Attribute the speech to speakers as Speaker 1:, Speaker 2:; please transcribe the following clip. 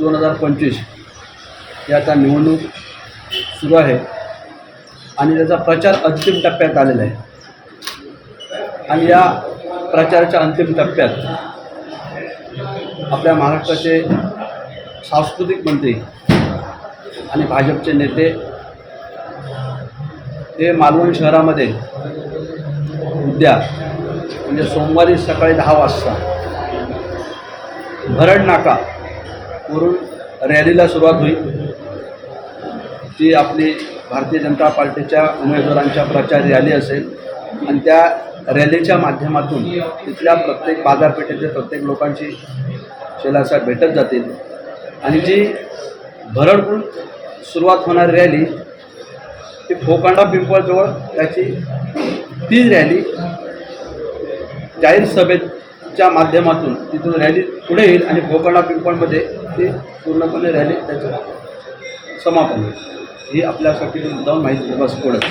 Speaker 1: दोन हजार पंचवीस ही आता निवडणूक सुरू आहे आणि त्याचा प्रचार अंतिम टप्प्यात आलेला आहे. आणि या प्रचाराच्या अंतिम टप्प्यात आपल्या महाराष्ट्राचे सांस्कृतिक मंत्री आणि भाजपचे नेते हे मालवण शहरामध्ये उद्या म्हणजे सोमवारी सकाळी दहा वाजता भरड नाका वरून रॅलीला सुरुवात होईल. ती आपली भारतीय जनता पार्टीच्या उमेदवारांच्या प्रचार रॅली असेल आणि त्या रॅलीच्या माध्यमातून तिथल्या प्रत्येक बाजारपेठेतील प्रत्येक लोकांची शिलासा भेटत जातील. आणि जी भरडपूर सुरुवात होणारी रॅली ती फोकांडा पिंपळजवळ त्याची ती रॅली जाहीर सभेच्या माध्यमातून तिथून रॅली पुढे येईल आणि फोकांडा पिंपळमध्ये ते पूर्णपणे रॅली त्याचं समापन होईल. ही आपल्यासाठी मुद्दा माहिती बस पडत